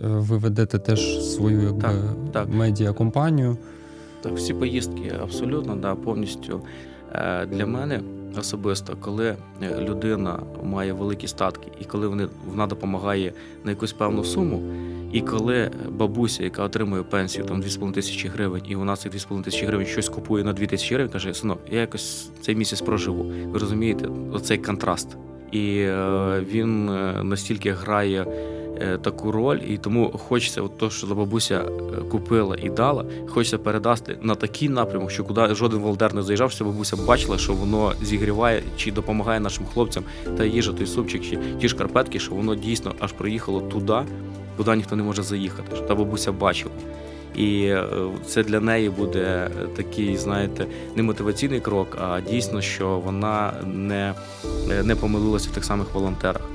ви ведете теж свою якби, Так, так. медіакомпанію. Так, всі поїздки абсолютно да, повністю Е, для мене особисто, коли е, людина має великі статки, і коли вони, вона допомагає на якусь певну суму, і коли бабуся, яка отримує пенсію там 2,5 тисячі гривень, і вона цих 2,5 тисячі гривень щось купує на 2 тисячі гривень, каже: синок, я якось цей місяць проживу. Ви розумієте, оцей контраст. І е, він е, настільки грає е, таку роль, і тому хочеться, от то, що бабуся е, купила і дала, хочеться передати на такий напрямок, що куди жоден волонтер не заїжджав, щоб бабуся бачила, що воно зігріває чи допомагає нашим хлопцям та їжа, той супчик, чи ті шкарпетки, що воно дійсно аж приїхало туди, куди ніхто не може заїхати, що та бабуся бачила. І е, це для неї буде е, такий, знаєте, не мотиваційний крок, а дійсно, що вона не, е, не помилилася в тих самих волонтерах.